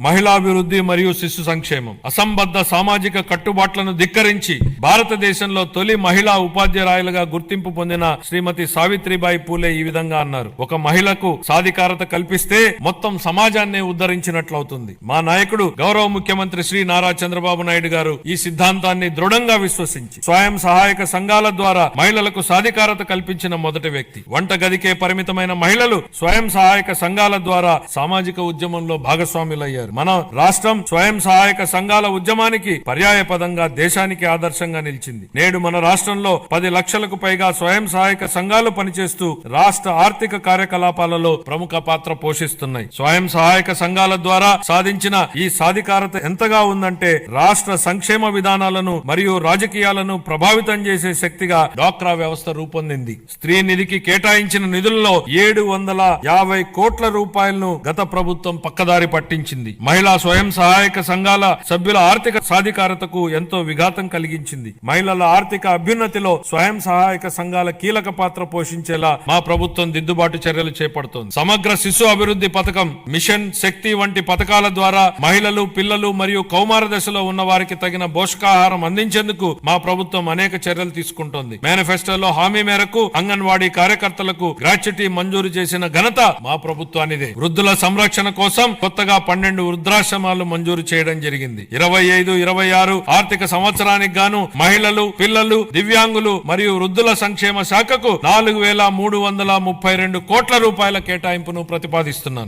మహిళాభివృద్ధి మరియు శిశు సంక్షేమం అసంబద్ధ సామాజిక కట్టుబాట్లను ధిక్కరించి భారతదేశంలో తొలి మహిళా ఉపాధ్యాయులుగా గుర్తింపు పొందిన శ్రీమతి సావిత్రిబాయి పూలే ఈ విధంగా అన్నారు. ఒక మహిళకు సాధికారత కల్పిస్తే మొత్తం సమాజాన్నే ఉద్ధరించినట్లవుతుంది. మా నాయకుడు గౌరవ ముఖ్యమంత్రి శ్రీ నారా చంద్రబాబు నాయుడు గారు ఈ సిద్ధాంతాన్ని దృఢంగా విశ్వసించి స్వయం సహాయక సంఘాల ద్వారా మహిళలకు సాధికారత కల్పించిన మొదటి వ్యక్తి. వంట గదికే పరిమితమైన మహిళలు స్వయం సహాయక సంఘాల ద్వారా సామాజిక ఉద్యమంలో భాగస్వాములయ్యారు. మన రాష్ట్రం స్వయం సహాయక సంఘాల ఉద్యమానికి పర్యాయ పదంగా దేశానికి ఆదర్శంగా నిలిచింది. నేడు మన రాష్ట్రంలో పది లక్షలకు పైగా స్వయం సహాయక సంఘాలు పనిచేస్తూ రాష్ట్ర ఆర్థిక కార్యకలాపాలలో ప్రముఖ పాత్ర పోషిస్తున్నాయి. స్వయం సహాయక సంఘాల ద్వారా సాధించిన ఈ సాధికారత ఎంతగా ఉందంటే రాష్ట్ర సంక్షేమ విధానాలను మరియు రాజకీయాలను ప్రభావితం చేసే శక్తిగా డాక్రా వ్యవస్థ రూపొందింది. స్త్రీ నిధికి కేటాయించిన నిధుల్లో ఏడు వందల యాభై కోట్ల రూపాయలను గత ప్రభుత్వం పక్కదారి పట్టించింది. మహిళా స్వయం సహాయక సంఘాల సభ్యుల ఆర్థిక సాధికారతకు ఎంతో విఘాతం కలిగించింది. మహిళల ఆర్థిక అభ్యున్నతిలో స్వయం సహాయక సంఘాల కీలక పాత్ర పోషించేలా మా ప్రభుత్వం దిద్దుబాటు చర్యలు చేపడుతోంది. సమగ్ర శిశు అభివృద్ధి పథకం మిషన్ శక్తి వంటి పథకాల ద్వారా మహిళలు పిల్లలు మరియు కౌమార దశలో ఉన్న వారికి తగిన పోషకాహారం అందించేందుకు మా ప్రభుత్వం అనేక చర్యలు తీసుకుంటోంది. మేనిఫెస్టోలో హామీ మేరకు అంగన్వాడీ కార్యకర్తలకు గ్రాట్యుటీ మంజూరు చేసిన ఘనత మా ప్రభుత్వానిదే. వృద్ధుల సంరక్షణ కోసం కొత్తగా పన్నెండు వృద్ధాశ్రమాలు మంజూరు చేయడం జరిగింది. ఇరవై ఐదు ఇరవై ఆరు ఆర్థిక సంవత్సరానికి గాను మహిళలు పిల్లలు దివ్యాంగులు మరియు వృద్ధుల సంక్షేమ శాఖకు నాలుగు వేల మూడు వందల ముప్పై రెండు కోట్ల రూపాయల కేటాయింపును ప్రతిపాదిస్తున్నాను.